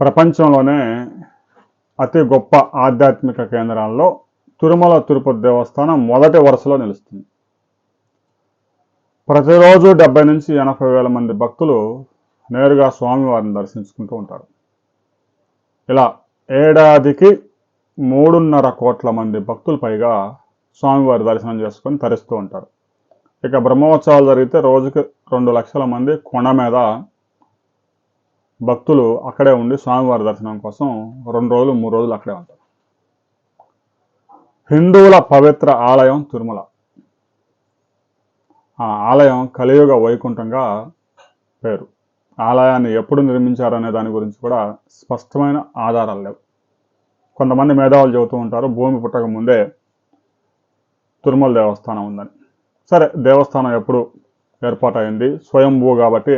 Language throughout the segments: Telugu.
ప్రపంచంలోనే అతి గొప్ప ఆధ్యాత్మిక కేంద్రాల్లో తిరుమల తిరుపతి దేవస్థానం మొదటి వరుసలో నిలుస్తుంది. ప్రతిరోజు డెబ్బై నుంచి ఎనభై వేల మంది భక్తులు నేరుగా స్వామివారిని దర్శించుకుంటూ ఉంటారు. ఇలా ఏడాదికి మూడున్నర కోట్ల మంది భక్తులు పైగా స్వామివారి దర్శనం చేసుకొని తరిస్తూ ఉంటారు. ఇక బ్రహ్మోత్సవాలు జరిగితే రోజుకి రెండు లక్షల మంది కొండ మీద భక్తులు అక్కడే ఉండి స్వామివారి దర్శనం కోసం రెండు రోజులు మూడు రోజులు అక్కడే ఉంటారు. హిందువుల పవిత్ర ఆలయం తిరుమల. ఆ ఆలయం కలియుగ వైకుంఠంగా పేరు. ఆలయాన్ని ఎప్పుడు నిర్మించారనే దాని గురించి కూడా స్పష్టమైన ఆధారాలు లేవు. కొంతమంది మేధావులు చెబుతూ ఉంటారు భూమి పుట్టక ముందే తిరుమల దేవస్థానం ఉందని. సరే దేవస్థానం ఎప్పుడు ఏర్పాటైంది? స్వయంభూ కాబట్టి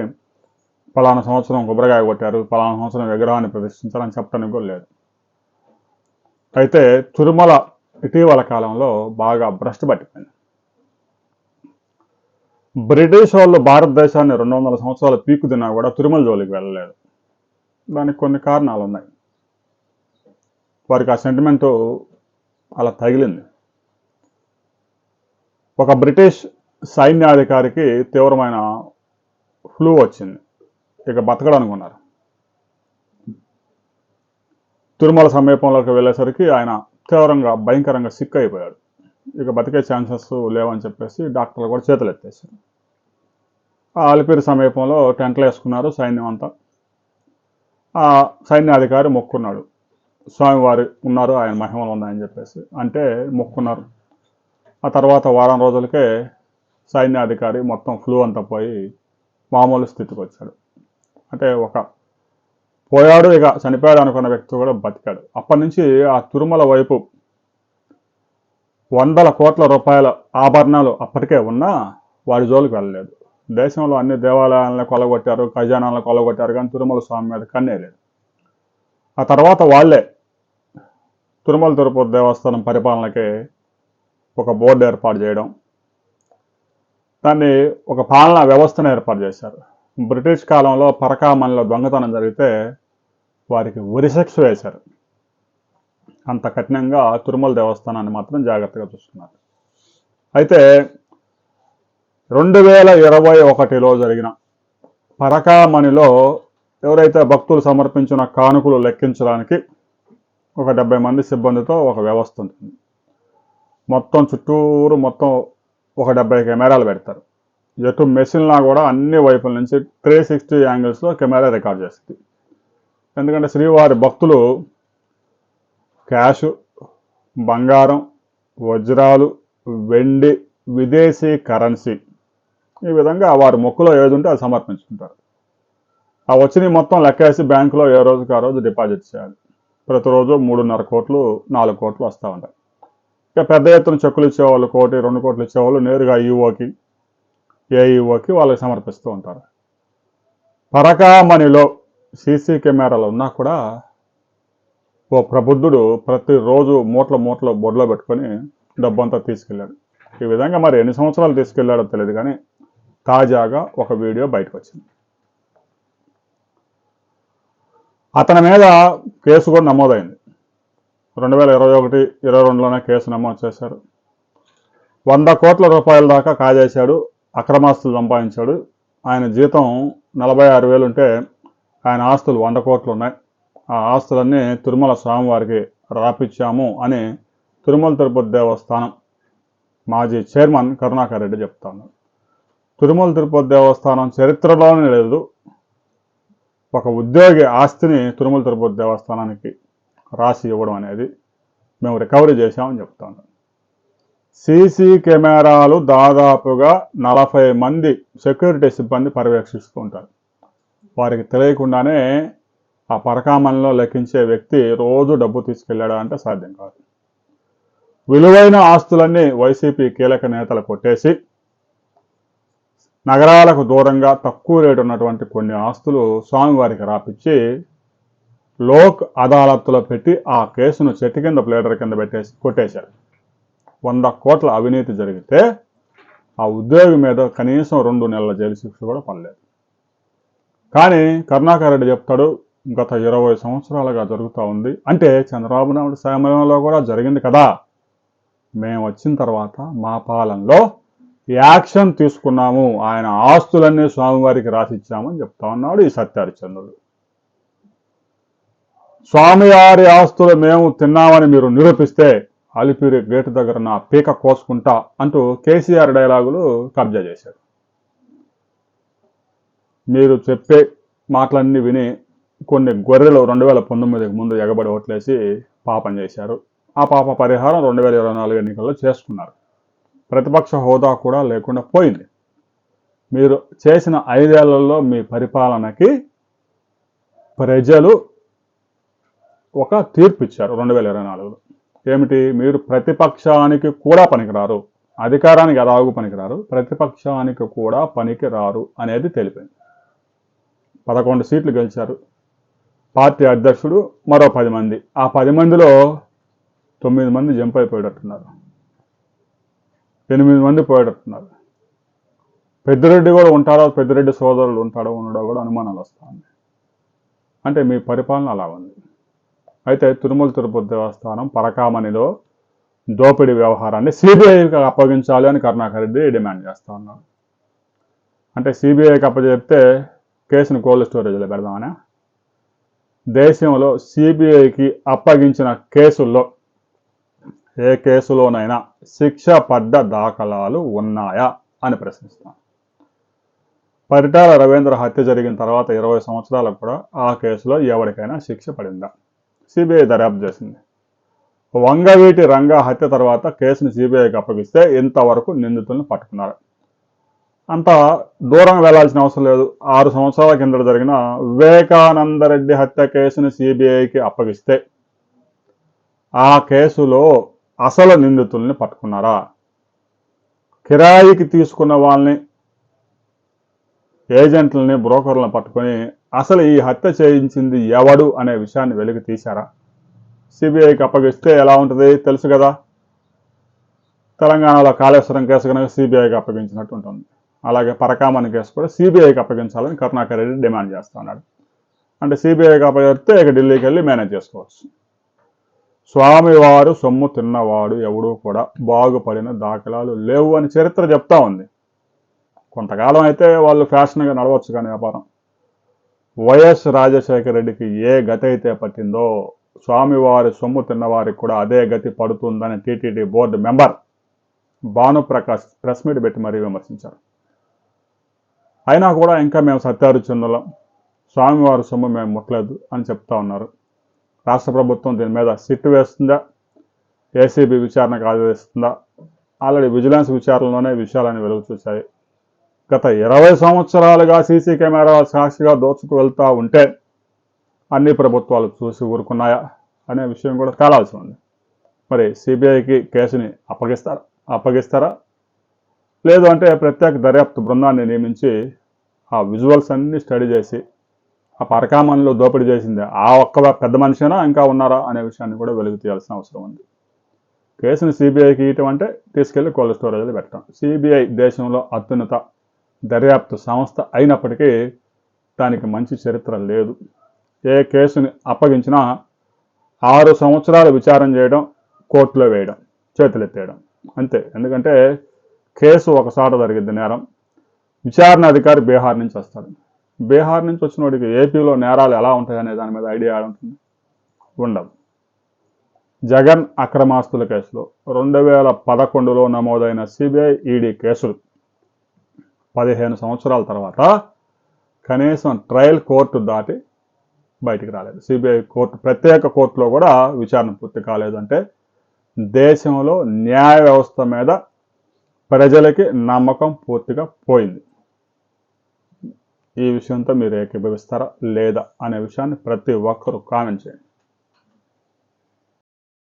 పలానా సంవత్సరం కొబ్బరికాయ కొట్టారు పలానా సంవత్సరం విగ్రహాన్ని ప్రదర్శించాలని చెప్పడానికి కూడా లేదు. అయితే తిరుమల ఇటీవల కాలంలో బాగా భ్రష్టు పట్టిపోయింది. బ్రిటిష్ వాళ్ళు భారతదేశాన్ని రెండు వందల సంవత్సరాల పీకు తిన్నా కూడా తిరుమల జోలికి వెళ్ళలేదు. దానికి కొన్ని కారణాలు ఉన్నాయి. వారికి ఆ సెంటిమెంట్ అలా తగిలింది. ఒక బ్రిటిష్ సైన్యాధికారికి తీవ్రమైన ఫ్లూ వచ్చింది. ఇక బతకడం అనుకున్నారు తిరుమల సమీపంలోకి వెళ్ళేసరికి ఆయన తీవ్రంగా భయంకరంగా సిక్ అయిపోయాడు. ఇక బతికే ఛాన్సెస్ లేవని చెప్పేసి డాక్టర్లు కూడా చేతులు ఎత్తేసారు ఆ అలిపిరి సమీపంలో టెంట్లు వేసుకున్నారు సైన్యం అంతా. ఆ సైన్యాధికారి మొక్కున్నాడు. స్వామివారి ఉన్నారు ఆయన మహిమలు ఉన్నాయని చెప్పేసి. అంటే మొక్కున్నారు. ఆ తర్వాత వారం రోజులకే సైన్యాధికారి మొత్తం ఫ్లూ అంతా పోయి మామూలు స్థితికి వచ్చాడు. అంటే ఒక పోయాడు ఇక చనిపోయాడు అనుకున్న వ్యక్తి కూడా బతికాడు. అప్పటి నుంచి ఆ తిరుమల వైపు వందల కోట్ల రూపాయల ఆభరణాలు అప్పటికే ఉన్నా వాడి జోలికి వెళ్ళలేదు. దేశంలో అన్ని దేవాలయాలను కొలగొట్టారు ఖజానాలను కొలగొట్టారు కానీ తిరుమల స్వామి మీద కన్నే లేదు. ఆ తర్వాత వాళ్ళే తిరుమల తిరుపతి దేవస్థానం పరిపాలనకి ఒక బోర్డు ఏర్పాటు చేయడం దాన్ని ఒక పాలనా వ్యవస్థను ఏర్పాటు చేశారు. బ్రిటిష్ కాలంలో పరకామణిలో దొంగతనం జరిగితే వారికి ఉరిశిక్ష వేశారు. అంత కఠినంగా తిరుమల దేవస్థానాన్ని మాత్రం జాగ్రత్తగా చూస్తున్నారు అయితే రెండు వేల ఇరవై ఒకటిలో జరిగిన పరకామణిలో ఎవరైతే భక్తులు సమర్పించిన కానుకలు లెక్కించడానికి ఒక డెబ్బై మంది సిబ్బందితో ఒక వ్యవస్థ ఉంటుంది. మొత్తం చుట్టూరు మొత్తం ఒక డెబ్బై కెమెరాలు పెడతారు. ఎటు మెషిన్లా కూడా అన్ని వైపుల నుంచి త్రీ సిక్స్టీ యాంగిల్స్లో కెమెరా రికార్డ్ చేస్తుంది ఎందుకంటే శ్రీవారి భక్తులు క్యాష్ బంగారం వజ్రాలు వెండి విదేశీ కరెన్సీ ఈ విధంగా వారి మొక్కులో ఏది ఉంటే అది సమర్పించుకుంటారు. ఆ వచ్చినవి మొత్తం లెక్కేసి బ్యాంకులో ఏ రోజుకి ఆ రోజు డిపాజిట్ చేయాలి. ప్రతిరోజు మూడున్నర కోట్లు నాలుగు కోట్లు వస్తూ ఉంటాయి. ఇక పెద్ద ఎత్తున చెక్కులు ఇచ్చేవాళ్ళు కోటి రెండు కోట్లు ఇచ్చేవాళ్ళు నేరుగా ఈఓకి ఏఈఓకి వాళ్ళకి సమర్పిస్తూ ఉంటారు. పరకామణిలో సీసీ కెమెరాలు ఉన్నా కూడా ఓ ప్రబుద్ధుడు ప్రతిరోజు మూట్ల మూట్ల బొడ్లో పెట్టుకొని డబ్బంతా తీసుకెళ్ళాడు. ఈ విధంగా మరి ఎన్ని సంవత్సరాలు తీసుకెళ్ళాడో తెలియదు కానీ తాజాగా ఒక వీడియో బయటకు వచ్చింది అతని మీద కేసు కూడా నమోదైంది. రెండు వేల ఇరవై ఒకటి ఇరవై రెండులోనే కేసు నమోదు చేశారు. వంద కోట్ల రూపాయల దాకా కాజేశాడు అక్రమాస్తులు సంపాదించాడు. ఆయన జీతం నలభై ఆరు వేలు ఉంటే ఆయన ఆస్తులు వంద కోట్లు ఉన్నాయి. ఆ ఆస్తులన్నీ తిరుమల స్వామివారికి రాపిచ్చాము అని తిరుమల తిరుపతి దేవస్థానం మాజీ చైర్మన్ కరుణాకర్ రెడ్డి చెప్తాను. తిరుమల తిరుపతి దేవస్థానం చరిత్రలోనే లేదు. ఒక ఉద్యోగి ఆస్తిని తిరుమల తిరుపతి దేవస్థానానికి రాసి ఇవ్వడం అనేది మేము రికవరీ చేశామని చెప్తాను. సీసీ కెమెరాలు దాదాపుగా నలభై మంది సెక్యూరిటీ సిబ్బంది పర్యవేక్షిస్తూ ఉంటారు వారికి తెలియకుండానే ఆ పరకామణిలో లెక్కించే వ్యక్తి రోజు డబ్బు తీసుకెళ్ళాడా అంటే సాధ్యం కాదు. విలువైన ఆస్తులన్నీ వైసీపీ కీలక నేతలు కొట్టేసి నగరాలకు దూరంగా తక్కువ రేటు ఉన్నటువంటి కొన్ని ఆస్తులు స్వామివారికి రాపిచ్చి లోక్ అదాలత్లో పెట్టి ఆ కేసును చెట్టు కింద ప్లేడర్ కింద పెట్టేసి కొట్టేశారు. వంద కోట్ల అవినీతి జరిగితే ఆ ఉద్యోగి మీద కనీసం రెండు నెలల జైలు శిక్ష కూడా పడలేదు. కానీ కరుణాకర్ రెడ్డి చెప్తాడు గత ఇరవై సంవత్సరాలుగా జరుగుతూ ఉంది. అంటే చంద్రబాబు నాయుడు సమయంలో కూడా జరిగింది కదా. మేము వచ్చిన తర్వాత మా పాలనలో యాక్షన్ తీసుకున్నాము. ఆయన ఆస్తులన్నీ స్వామివారికి రాసిచ్చామని చెప్తా ఉన్నాడు ఈ సత్యహరిచంద్రుడు. స్వామివారి ఆస్తులు మేము తిన్నామని మీరు నిరూపిస్తే ఆలిపూరి గేటు దగ్గర నా పీక కోసుకుంటా అంటూ కేసీఆర్ డైలాగులు కబ్జా చేశాడు మీరు చెప్పే మాటలన్నీ విని కొన్ని గొర్రెలు రెండు వేల పంతొమ్మిదికి ముందు ఎగబడి ఓట్లేసి పాపం చేశారు. ఆ పాప పరిహారం రెండు వేల ఇరవై నాలుగు ఎన్నికల్లో చేసుకున్నారు. ప్రతిపక్ష హోదా కూడా లేకుండా పోయింది. మీరు చేసిన ఐదేళ్ళలో మీ పరిపాలనకి ప్రజలు ఒక తీర్పు ఇచ్చారు రెండు వేల ఇరవై నాలుగులో. ఏమిటి? మీరు ప్రతిపక్షానికి కూడా పనికిరారు. అధికారానికి ఎలాగూ పనికిరారు. ప్రతిపక్షానికి కూడా పనికి రారు అనేది తెలిపింది. పదకొండు సీట్లు గెలిచారు. పార్టీ అధ్యక్షుడు మరో పది మంది. ఆ పది మందిలో తొమ్మిది మంది జంప్ అయిపోయేటట్టున్నారు ఎనిమిది మంది పోయేటట్టున్నారు. పెద్దిరెడ్డి కూడా ఉంటారో పెద్దిరెడ్డి సోదరులు ఉంటాడో ఉండడో కూడా అనుమానాలు వస్తుంది అంటే మీ పరిపాలన అలా ఉంది. అయితే తిరుమల తిరుపతి దేవస్థానం పరకామణిలో దోపిడీ వ్యవహారాన్ని సిబిఐకి అప్పగించాలి అని కరుణాకర్ రెడ్డి డిమాండ్ చేస్తూ ఉన్నారు. అంటే సిబిఐకి అప్పచెప్తే కేసును కోల్డ్ స్టోరేజ్లో పెడదామనే? దేశంలో సిబిఐకి అప్పగించిన కేసుల్లో ఏ కేసులోనైనా శిక్ష పడ్డ దాఖలాలు ఉన్నాయా అని ప్రశ్నిస్తాను పరిటాల రవీంద్ర హత్య జరిగిన తర్వాత ఇరవై సంవత్సరాలకు కూడా ఆ కేసులో ఎవరికైనా శిక్ష పడిందా? సిబిఐ దర్యాప్తు చేసింది. వంగవీటి రంగా హత్య తర్వాత కేసును సిబిఐకి అప్పగిస్తే ఇంతవరకు నిందితులను పట్టుకున్నారు. అంత దూరం వెళ్ళాల్సిన అవసరం లేదు. ఆరు సంవత్సరాల కింద జరిగిన వివేకానందరెడ్డి హత్య కేసును సిబిఐకి అప్పగిస్తే ఆ కేసులో అసలు నిందితుల్ని పట్టుకున్నారా? కిరాయికి తీసుకున్న వాళ్ళని ఏజెంట్లని బ్రోకర్లను పట్టుకొని అసలు ఈ హత్య చేయించింది ఎవడు అనే విషయాన్ని వెలికి తీశారా? సిబిఐకి అప్పగిస్తే ఎలా ఉంటుంది? తెలుసు కదా. తెలంగాణలో కాళేశ్వరం కేసు కనుక సిబిఐకి అప్పగించినట్టు ఉంటుంది. అలాగే పరకామణి కేసు కూడా సిబిఐకి అప్పగించాలని కరుణాకర్ రెడ్డి డిమాండ్ చేస్తున్నాడు అంటే సిబిఐకి అప్పగిస్తే ఇక ఢిల్లీకి వెళ్ళి మేనేజ్ చేసుకోవచ్చు. స్వామివారు సొమ్ము తిన్నవాడు ఎవడూ కూడా బాగుపడిన దాఖలాలు లేవు అని చరిత్ర చెప్తా ఉంది. కొంతకాలం అయితే వాళ్ళు ఫ్యాషన్గా నడవచ్చు కానీ వ్యాపారం. వైఎస్ రాజశేఖర రెడ్డికి ఏ గతి అయితే పట్టిందో స్వామివారి సొమ్ము తిన్నవారికి కూడా అదే గతి పడుతుందని TTD board member Bhanuprakash press meet పెట్టి మరీ విమర్శించారు. అయినా కూడా ఇంకా మేము సత్యారుచుందలం స్వామివారి సొమ్ము మేము ముట్టలేదు అని చెప్తా ఉన్నారు. రాష్ట్ర ప్రభుత్వం దీని మీద సిట్టు వేస్తుందా? ఏసీబీ విచారణకు ఆదేశిస్తుందా? ఆల్రెడీ విజిలెన్స్ విచారణలోనే విషయాలని వెలుగు చూశాయి. గత ఇరవై సంవత్సరాలుగా సీసీ కెమెరాల సాక్షిగా దోచుకు వెళ్తూ ఉంటే అన్ని ప్రభుత్వాలు చూసి ఊరుకున్నాయా అనే విషయం కూడా తేలాల్సి ఉంది. మరి సిబిఐకి కేసుని అప్పగిస్తారా? అప్పగిస్తారా? లేదు అంటే ప్రత్యేక దర్యాప్తు బృందాన్ని నియమించి ఆ విజువల్స్ అన్నీ స్టడీ చేసి ఆ పరకామణిలో దోపిడీ చేసింది ఆ ఒక్క పెద్ద మనిషినా ఇంకా ఉన్నారా అనే విషయాన్ని కూడా వెలుగు తీయాల్సిన అవసరం ఉంది. కేసుని సిబిఐకి ఇయటం అంటే తీసుకెళ్ళి కోల్డ్ స్టోరేజ్లో పెట్టడం సిబిఐ దేశంలో అత్యున్నత దర్యాప్తు సంస్థ అయినప్పటికీ దానికి మంచి చరిత్ర లేదు. ఏ కేసుని అప్పగించినా ఆరు సంవత్సరాలు విచారం చేయడం కోర్టులో వేయడం చేతులెత్తేయడం అంతే. ఎందుకంటే కేసు ఒకసారి జరిగింది నేరం. విచారణ అధికారి బీహార్ నుంచి వస్తాడు. బీహార్ నుంచి వచ్చిన వాడికి ఏపీలో నేరాలు ఎలా ఉంటాయనే దాని మీద ఐడియా ఉంటుంది? ఉండదు. జగన్ అక్రమాస్తుల కేసులో రెండు వేల పదకొండులో నమోదైన సిబిఐ ఈడీ కేసులు పదిహేను సంవత్సరాల తర్వాత కనీసం ట్రయల్ కోర్టు దాటి బయటికి రాలేదు. సిబిఐ కోర్టు ప్రత్యేక కోర్టులో కూడా విచారణ పూర్తి కాలేదంటే దేశంలో న్యాయ వ్యవస్థ మీద ప్రజలకి నమ్మకం పూర్తిగా పోయింది. ఈ విషయంతో మీరు ఏకీభవిస్తారా లేదా అనే విషయాన్ని ప్రతి ఒక్కరూ కామెంట్ చేయండి.